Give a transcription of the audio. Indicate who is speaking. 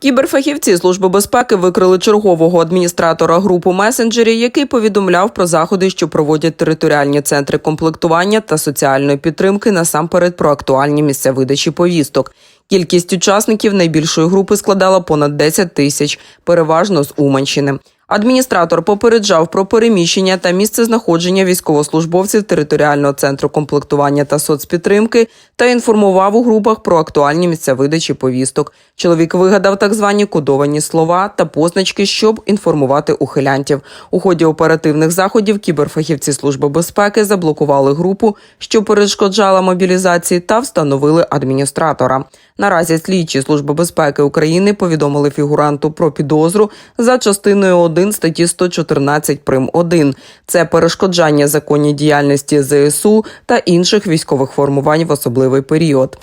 Speaker 1: Кіберфахівці Служби безпеки викрили чергового адміністратора групу месенджері, який повідомляв про заходи, що проводять територіальні центри комплектування та соціальної підтримки насамперед про актуальні місця видачі повісток. Кількість учасників найбільшої групи складала понад 10 тисяч, переважно з Уманщини. Адміністратор попереджав про переміщення та місце знаходження військовослужбовців територіального центру комплектування та соцпідтримки та інформував у групах про актуальні місця видачі повісток. Чоловік вигадав так звані кодовані слова та позначки, щоб інформувати ухилянтів. У ході оперативних заходів кіберфахівці служби безпеки заблокували групу, що перешкоджала мобілізації, та встановили адміністратора. Наразі слідчі служби безпеки України повідомили фігуранту про підозру за частиною 1 статті 114 прим. 1. Це перешкоджання законній діяльності ЗСУ та інших військових формувань в особливий період.